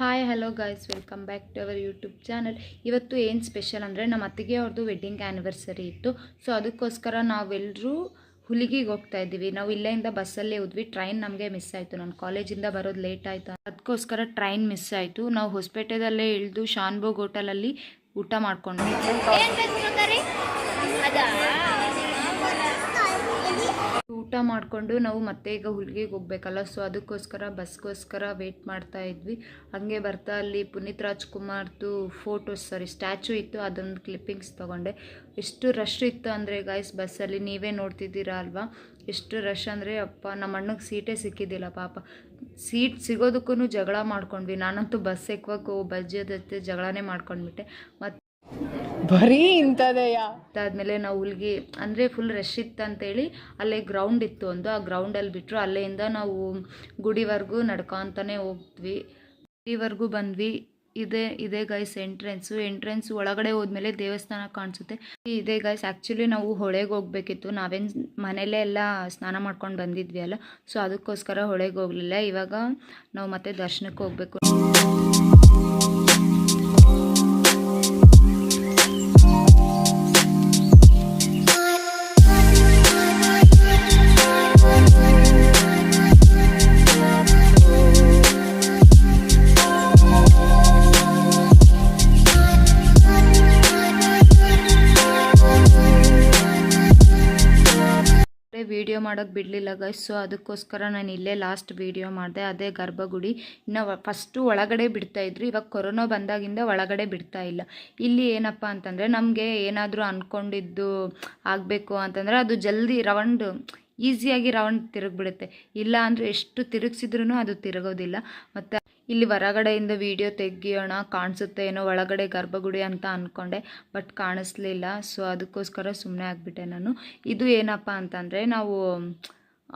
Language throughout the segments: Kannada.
Hi hello guys welcome back to our YouTube channel ಇವತ್ತು ಏನು ಸ್ಪೆಷಲ್ ಅಂದರೆ ನಮ್ಮ ಅತ್ತಿಗೆ ಅವ್ರದ್ದು ವೆಡ್ಡಿಂಗ್ ಆ್ಯನಿವರ್ಸರಿ ಇತ್ತು. ಸೊ ಅದಕ್ಕೋಸ್ಕರ ನಾವೆಲ್ಲರೂ ಹುಲಿಗಿಗೆ ಹೋಗ್ತಾ ಇದ್ದೀವಿ. ನಾವು ಇಲ್ಲಿಂದ ಬಸ್ಸಲ್ಲೇ ಹೋದ್ವಿ. ಟ್ರೈನ್ ನಮಗೆ ಮಿಸ್ ಆಯಿತು. ನಾನು ಕಾಲೇಜಿಂದ ಬರೋದು ಲೇಟ್ ಆಯಿತು. ಅದಕ್ಕೋಸ್ಕರ ಟ್ರೈನ್ ಮಿಸ್ ಆಯಿತು. ನಾವು ಹೊಸಪೇಟೆದಲ್ಲೇ ಇಳಿದು ಶಾನ್ಬೋಗ್ ಹೋಟೆಲಲ್ಲಿ ಊಟ ಮಾಡ್ಕೊಂಡ್ವಿ ಏನ್ ಬೇಕು ಮಗರಿ ಅದಾ ಊಟ ಮಾಡಿಕೊಂಡು ನಾವು ಮತ್ತೆ ಈಗ ಹುಲ್ಗಿಗೆ ಹೋಗ್ಬೇಕಲ್ಲ ಸೊ ಅದಕ್ಕೋಸ್ಕರ ಬಸ್ಗೋಸ್ಕರ ವೆಯ್ಟ್ ಮಾಡ್ತಾ ಇದ್ವಿ. ಹಾಗೆ ಬರ್ತಾ ಅಲ್ಲಿ ಪುನೀತ್ ರಾಜ್ಕುಮಾರ್ದು ಫೋಟೋಸ್ ಸಾರಿ ಸ್ಟ್ಯಾಚು ಇತ್ತು, ಅದೊಂದು ಕ್ಲಿಪ್ಪಿಂಗ್ಸ್ ತೊಗೊಂಡೆ. ಎಷ್ಟು ರಶ್ ಇತ್ತು ಅಂದರೆ ಗಾಯ್ಸ್ ಬಸ್ಸಲ್ಲಿ ನೀವೇ ನೋಡ್ತಿದ್ದೀರಾ ಅಲ್ವಾ? ಎಷ್ಟು ರಶ್ ಅಂದರೆ ಅಪ್ಪ, ನಮ್ಮ ಅಣ್ಣಗೆ ಸೀಟೇ ಸಿಕ್ಕಿದ್ದಿಲ್ಲ, ಪಾಪ. ಸೀಟ್ ಸಿಗೋದಕ್ಕೂ ಜಗಳ ಮಾಡ್ಕೊಂಡ್ವಿ. ನಾನಂತೂ ಬಸ್ ಎಕ್ಕುವಾಗ ಬಜ್ಜಿ ಜೊತೆ ಜಗಳನೇ ಮಾಡ್ಕೊಂಡ್ಬಿಟ್ಟೆ. ಮತ್ತು ಬರೀ ಇಂಥದೆಯ? ಅದಾದಮೇಲೆ ನಾವು ಹುಲ್ಗಿ, ಅಂದರೆ ಫುಲ್ ರಶ್ ಇತ್ತು ಅಂತೇಳಿ ಅಲ್ಲೇ ಗ್ರೌಂಡ್ ಇತ್ತು ಒಂದು. ಆ ಗ್ರೌಂಡಲ್ಲಿ ಬಿಟ್ಟರು ಅಲ್ಲಿಂದ ನಾವು ಗುಡಿವರೆಗೂ ನಡ್ಕೊತಾನೆ ಹೋಗ್ದ್ವಿ. ಗುಡಿವರೆಗೂ ಬಂದ್ವಿ. ಇದೇ ಇದೇ ಗೈಸ್ ಎಂಟ್ರೆನ್ಸು ಎಂಟ್ರೆನ್ಸ್ ಒಳಗಡೆ ಹೋದ್ಮೇಲೆ ದೇವಸ್ಥಾನ ಕಾಣಿಸುತ್ತೆ. ಇದೇ ಗೈಸ್ ಆ್ಯಕ್ಚುಲಿ ನಾವು ಹೊಳೆಗೆ ಹೋಗ್ಬೇಕಿತ್ತು. ನಾವೇನು ಮನೆಯಲ್ಲೇ ಎಲ್ಲ ಸ್ನಾನ ಮಾಡ್ಕೊಂಡು ಬಂದಿದ್ವಿ ಅಲ್ಲ. ಸೊ ಅದಕ್ಕೋಸ್ಕರ ಹೊಳೆಗೆ ಹೋಗಲಿಲ್ಲ. ಇವಾಗ ನಾವು ಮತ್ತೆ ದರ್ಶನಕ್ಕೆ ಹೋಗಬೇಕು. ವಿಡಿಯೋ ಮಾಡೋಕ್ಕೆ ಬಿಡಲಿಲ್ಲ ಗೈಸ್ ಸೊ ಅದಕ್ಕೋಸ್ಕರ ನಾನು ಇಲ್ಲೇ ಲಾಸ್ಟ್ ವಿಡಿಯೋ ಮಾಡಿದೆ. ಅದೇ ಗರ್ಭಗುಡಿ. ಇನ್ನು ಫಸ್ಟು ಒಳಗಡೆ ಬಿಡ್ತಾ ಇದ್ರು. ಇವಾಗ ಕೊರೋನಾ ಬಂದಾಗಿಂದ ಒಳಗಡೆ ಬಿಡ್ತಾ ಇಲ್ಲ. ಇಲ್ಲಿ ಏನಪ್ಪ ಅಂತಂದರೆ ನಮಗೆ ಏನಾದರೂ ಅಂದ್ಕೊಂಡಿದ್ದು ಆಗಬೇಕು ಅಂತಂದರೆ ಅದು ಜಲ್ದಿ ರೌಂಡ್ ಈಸಿಯಾಗಿ ರೌಂಡ್ ತಿರುಗಿಬಿಡುತ್ತೆ. ಇಲ್ಲ ಅಂದರೆ ಎಷ್ಟು ತಿರುಗಿಸಿದ್ರೂ ಅದು ತಿರುಗೋದಿಲ್ಲ. ಮತ್ತು ಇಲ್ಲಿ ಹೊರಗಡೆಯಿಂದ ವಿಡಿಯೋ ತೆಗಿಯೋಣ, ಕಾಣಿಸುತ್ತೆ ಏನೋ ಒಳಗಡೆ ಗರ್ಭಗುಡಿ ಅಂತ ಅಂದ್ಕೊಂಡೆ ಬಟ್ ಕಾಣಿಸ್ಲಿಲ್ಲ. ಸೊ ಅದಕ್ಕೋಸ್ಕರ ಸುಮ್ಮನೆ ಆಗಿಬಿಟ್ಟೆ ನಾನು. ಇದು ಏನಪ್ಪ ಅಂತಂದರೆ, ನಾವು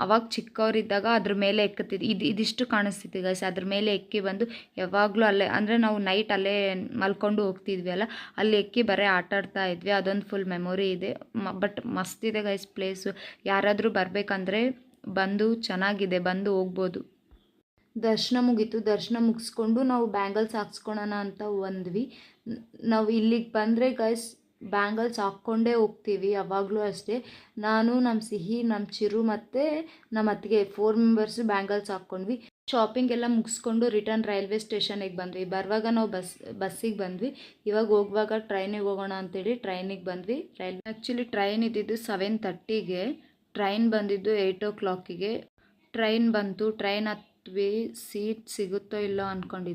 ಅವಾಗ ಚಿಕ್ಕವರಿದ್ದಾಗ ಅದ್ರ ಮೇಲೆ ಎಕ್ಕತ್ತಿದ್ದು. ಇದು, ಇದಿಷ್ಟು ಕಾಣಿಸ್ತಿತ್ತು ಗೈಸ್ ಅದ್ರ ಮೇಲೆ ಎಕ್ಕಿ ಬಂದು ಯಾವಾಗಲೂ ಅಲ್ಲೇ, ಅಂದರೆ ನಾವು ನೈಟ್ ಅಲ್ಲೇ ಮಲ್ಕೊಂಡು ಹೋಗ್ತಿದ್ವಿ ಅಲ್ಲ? ಅಲ್ಲಿ ಎಕ್ಕಿ ಬರೀ ಆಟ ಆಡ್ತಾ ಇದ್ವಿ. ಅದೊಂದು ಫುಲ್ ಮೆಮೊರಿ ಇದೆ. ಬಟ್ ಮಸ್ತ್ ಇದೆ ಗೈಸ್ ಪ್ಲೇಸು ಯಾರಾದರೂ ಬರಬೇಕಂದ್ರೆ ಬಂದು ಚೆನ್ನಾಗಿದೆ, ಬಂದು ಹೋಗ್ಬೋದು. ದರ್ಶನ ಮುಗೀತು. ದರ್ಶನ ಮುಗಿಸ್ಕೊಂಡು ನಾವು ಬ್ಯಾಂಗಲ್ಸ್ ಹಾಕ್ಸ್ಕೊಳೋಣ ಅಂತ ಒಂದ್ವಿ ನಾವು ಇಲ್ಲಿಗೆ ಬಂದರೆ ಗೈಸ್ ಬ್ಯಾಂಗಲ್ಸ್ ಹಾಕ್ಕೊಂಡೇ ಹೋಗ್ತೀವಿ, ಯಾವಾಗಲೂ ಅಷ್ಟೇ. ನಾನು ನಮ್ಮ ಸಿಹಿ ನಮ್ಮ ಚಿರು ಮತ್ತು ನಮ್ಮ ಅತ್ತಿಗೆ ಫೋರ್ ಮೆಂಬರ್ಸು ಬ್ಯಾಂಗಲ್ಸ್ ಹಾಕ್ಕೊಂಡ್ವಿ ಶಾಪಿಂಗ್ ಎಲ್ಲ ಮುಗಿಸ್ಕೊಂಡು ರಿಟರ್ನ್ ರೈಲ್ವೆ ಸ್ಟೇಷನಿಗೆ ಬಂದ್ವಿ. ಬರುವಾಗ ನಾವು ಬಸ್, ಬಸ್ಸಿಗೆ ಬಂದ್ವಿ. ಇವಾಗ ಹೋಗುವಾಗ ಟ್ರೈನಿಗೆ ಹೋಗೋಣ ಅಂತೇಳಿ ಟ್ರೈನಿಗೆ ಬಂದ್ವಿ. ರೈಲ್ ಆ್ಯಕ್ಚುಲಿ ಟ್ರೈನ್ ಇದ್ದಿದ್ದು ಸೆವೆನ್ ತರ್ಟಿಗೆ ಟ್ರೈನ್ ಬಂದಿದ್ದು ಏಯ್ಟ್ ಓ ಕ್ಲಾಕಿಗೆ ಟ್ರೈನ್ ಬಂತು. ಟ್ರೈನ್ ಹತ್ವಿ. ಸೀಟ್ ಸಿಗುತ್ತೋ ಇಲ್ಲೋ ಅಂದ್ಕೊಂಡಿದ್ವಿ